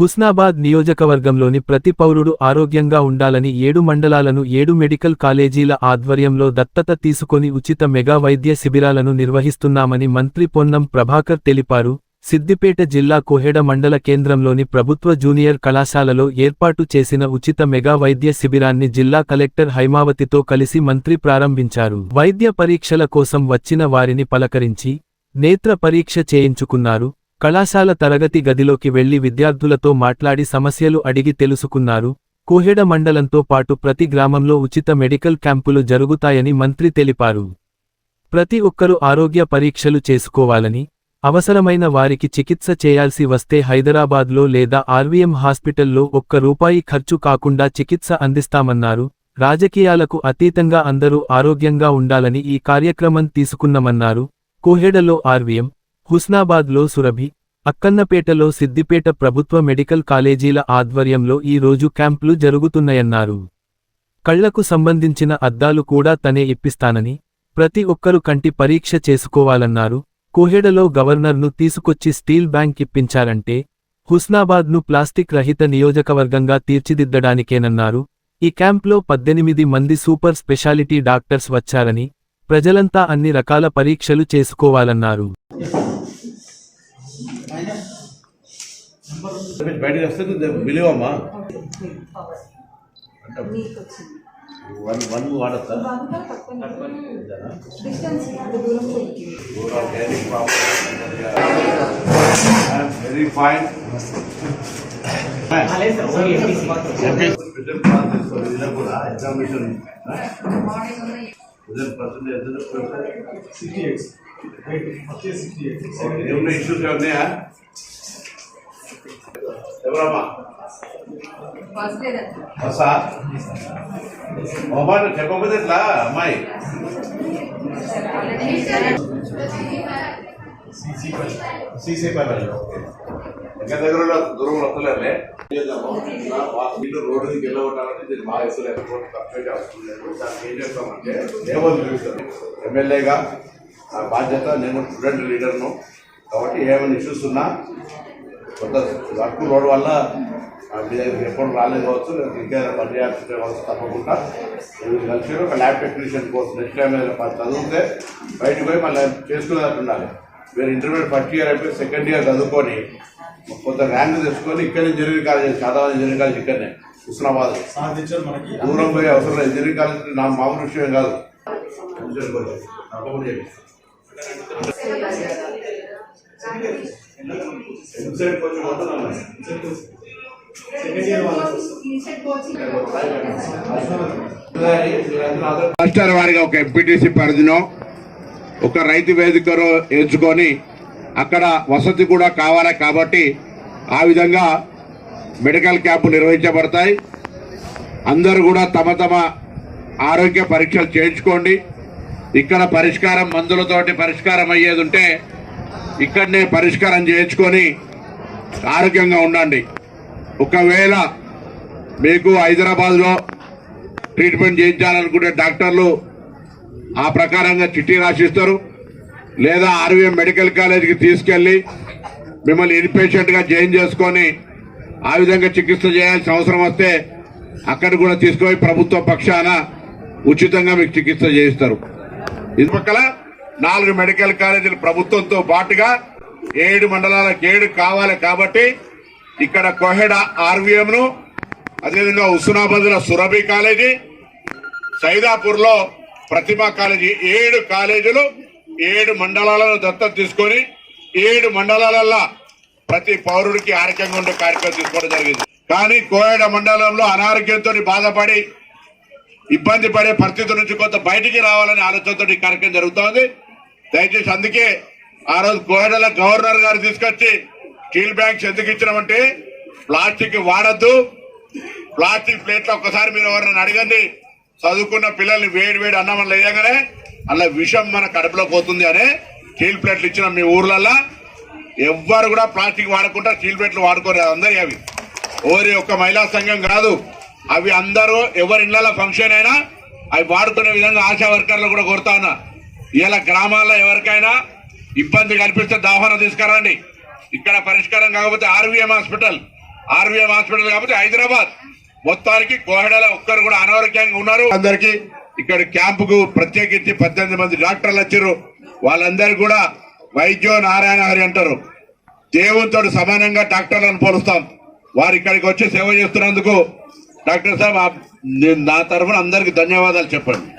హుస్నాబాద్ నియోజకవర్గంలోని ప్రతి పౌరుడు ఆరోగ్యంగా ఉండాలని ఏడు మండలాలను ఏడు మెడికల్ కాలేజీల ఆధ్వర్యంలో దత్తత తీసుకొని ఉచిత మెగా వైద్య శిబిరాలను నిర్వహిస్తున్నామని మంత్రి పొన్నం ప్రభాకర్ తెలిపారు. సిద్దిపేట జిల్లా కోహెడ మండల కేంద్రంలోని ప్రభుత్వ జూనియర్ కళాశాలలో ఏర్పాటు చేసిన ఉచిత మెగా వైద్య శిబిరాన్ని జిల్లా కలెక్టర్ హైమావతితో కలిసి మంత్రి ప్రారంభించారు. వైద్య పరీక్షల కోసం వచ్చిన వారిని పలకరించి నేత్ర పరీక్ష చేయించుకున్నారు. కళాశాల తరగతి గదిలోకి వెళ్ళి విద్యార్థులతో మాట్లాడి సమస్యలు అడిగి తెలుసుకున్నారు. కోహెడ మండలంతో పాటు ప్రతి గ్రామంలో ఉచిత మెడికల్ క్యాంపులు జరుగుతాయని మంత్రి తెలిపారు. ప్రతి ఒక్కరూ ఆరోగ్య పరీక్షలు చేసుకోవాలని అవసరమైన వారికి చికిత్స చేయాల్సి వస్తే హైదరాబాద్లో లేదా ఆర్వీఎం హాస్పిటల్లో ఒక్క రూపాయి ఖర్చు కాకుండా చికిత్స అందిస్తామన్నారు. రాజకీయాలకు అతీతంగా అందరూ ఆరోగ్యంగా ఉండాలని ఈ కార్యక్రమం తీసుకున్నమన్నారు. కోహెడలో ఆర్వీఎం హుస్నాబాద్లో సురభి అక్కన్నపేటలో సిద్దిపేట ప్రభుత్వ మెడికల్ కాలేజీల ఆధ్వర్యంలో ఈ రోజు క్యాంపులు జరుగుతున్నాయన్నారు. కళ్ళకు సంబంధించిన అద్దాలు కూడా తనే ఇప్పిస్తానని ప్రతి ఒక్కరు కంటి పరీక్ష చేసుకోవాలన్నారు. కోహెడలో గవర్నర్ను తీసుకొచ్చి స్టీల్ బ్యాంక్ ఇప్పించారంటే హుస్నాబాద్ను ప్లాస్టిక్ రహిత నియోజకవర్గంగా తీర్చిదిద్దడానికేనన్నారు. ఈ క్యాంప్లో పద్దెనిమిది మంది సూపర్ స్పెషాలిటీ డాక్టర్స్ వచ్చారని ప్రజలంతా అన్ని రకాల పరీక్షలు చేసుకోవాలన్నారు. బయటకు వస్తే బిలీవ్ అమ్మా వన్ వన్ వాడతా వెరీ ఫైన్ కూడా ఎగ్జామినేషన్ ఏమైనా ఇష్యూస్ ఉన్నాయా ఎవరమ్మా? మొబైల్ చెప్పకపోతే ఎట్లా? అమ్మాయి. దగ్గర దగ్గర దూరం వస్తలేరులే. వీళ్ళు రోడ్డు దిగి వెళ్ళగొట్టాలంటే దీన్ని బాగా ఇస్తలేదు కంప్లీట్ అవసరం దానికి ఏం చేస్తామంటే లేవల్ చూపిస్తాను ఎమ్మెల్యేగా నా బాధ్యత నేను స్టూడెంట్ లీడర్ను కాబట్టి ఏమైనా ఇష్యూస్ ఉన్నా కొంత వర్క్ రోడ్ వల్ల ఎప్పుడు రాలేదు కావచ్చు లేదా ఇంకేదైనా పని చేయాల్సి కావచ్చు తప్పకుండా. కలిసి ఒక lab technician course next time ఏదైనా చదివితే బయటకు పోయి మళ్ళీ చేసుకునేటట్టు ఉండాలి. మీరు ఇంటర్మీడియట్ ఫస్ట్ ఇయర్ అయిపోయి సెకండ్ ఇయర్ చదువుకొని కొంత ర్యాంక్ తెచ్చుకొని ఇక్కడ ఇంజనీరింగ్ కాలేజ్ శాతవాద ఇంజనీరింగ్ కాలేజ్ ఇక్కడనే హుస్నాబాద్. దూరం పోయే అవసరం లేదు. ఇంజనీరింగ్ కాలేజ్ నా మామూలు విషయం కాదు. తప్పకుండా చేయండి. ఎంసెట్ సెకండ్ ఇయర్ వారిగా ఒక ఎంపీటీసీ పరిధినో ఒక రైతు వేదికలో ఎంచుకొని అక్కడ వసతి కూడా కావాలి కాబట్టి ఆ విధంగా మెడికల్ క్యాంపు నిర్వహించబడతాయి అందరూ కూడా తమ తమ ఆరోగ్య పరీక్షలు చేయించుకోండి ఇక్కడ పరిష్కారం మందులతోటి పరిష్కారం అయ్యేది ఉంటే ఇక్కడనే పరిష్కారం చేయించుకొని ఆరోగ్యంగా ఉండండి. ఒకవేళ మీకు హైదరాబాద్లో ట్రీట్మెంట్ చేయించాలనుకునే డాక్టర్లు ఆ ప్రకారంగా చిట్టి రాసిస్తారు. లేదా ఆర్వీఎం మెడికల్ కాలేజీకి తీసుకెళ్ళి మిమ్మల్ని ఇన్పేషెంట్గా జాయిన్ చేసుకొని ఆ విధంగా చికిత్స చేయాల్సిన అవసరం వస్తే అక్కడ కూడా తీసుకొని ప్రభుత్వ పక్షాన ఉచితంగా మీకు చికిత్స చేయిస్తారు. ఇది పక్కల నాలుగు మెడికల్ కాలేజీలు ప్రభుత్వంతో పాటుగా ఏడు మండలాలకు ఏడు కావాలి కాబట్టి ఇక్కడ కోహెడ ఆర్వీఎం ను అదేవిధంగా హుస్నాబాద్లో సురభి కాలేజీ సైదాపూర్లో కాలేజీ ఏడు కాలేజీలు ఏడు మండలాలను దత్తత తీసుకొని ఏడు మండలాలల్లో ప్రతి పౌరుడికి ఆరోగ్యంగా ఉండే కార్యక్రమం తీసుకోవడం జరిగింది. కానీ కోయడ మండలంలో అనారోగ్యంతో బాధపడి ఇబ్బంది పడే పరిస్థితి నుంచి కొంత బయటికి రావాలనే ఆలోచనతో ఈ కార్యక్రమం జరుగుతోంది. దయచేసి అందుకే ఆ రోజు కోయడల గవర్నర్ గారు తీసుకొచ్చి స్టీల్ బ్యాంక్స్ ఎందుకు ఇచ్చినామంటే ప్లాస్టిక్ వాడద్దు. ప్లాస్టిక్ ప్లేట్లో ఒక్కసారి మీరు ఎవరైనా అడగండి. చదువుకున్న పిల్లల్ని వేడి వేడి అన్నం లేయగానే అలా విషం మన కడుపులో పోతుంది అనే స్టీల్ ప్లేట్లు ఇచ్చిన మీ ఊర్లల్లో. ఎవ్వరు కూడా ప్లాస్టిక్ వాడకుండా స్టీల్ ప్లేట్లు వాడుకోరు అందరి అవి. ఓరి ఒక్క మహిళా సంఘం కాదు. అవి అందరూ ఎవరి ఇళ్ళలో ఫంక్షన్ అయినా అవి వాడుకునే విధంగా ఆశా వర్కర్లు కూడా కోరుతా ఉన్నా. ఇలా గ్రామాల్లో ఎవరికైనా ఇబ్బంది కల్పిస్తే దవాఖాన తీసుకురండి. ఇక్కడ పరిష్కారం కాకపోతే ఆర్వీఎం హాస్పిటల్. ఆర్వీఎం హాస్పిటల్ కాకపోతే హైదరాబాద్. మొత్తానికి కోహెడల ఒక్కరు కూడా అనారోగ్యంగా ఉన్నారు. అందరికి ఇక్కడ క్యాంపుకు ప్రత్యేకించి పద్దెనిమిది మంది డాక్టర్లు వచ్చారు. వాళ్ళందరూ కూడా వైద్యో నారాయణ హరి అంటారు. దేవునితో సమానంగా డాక్టర్లను పోలుస్తాం. వారు ఇక్కడికి వచ్చి సేవ చేస్తున్నందుకు డాక్టర్ సాబ్ ఆ- నేను నా తరఫున అందరికి ధన్యవాదాలు చెప్పండి.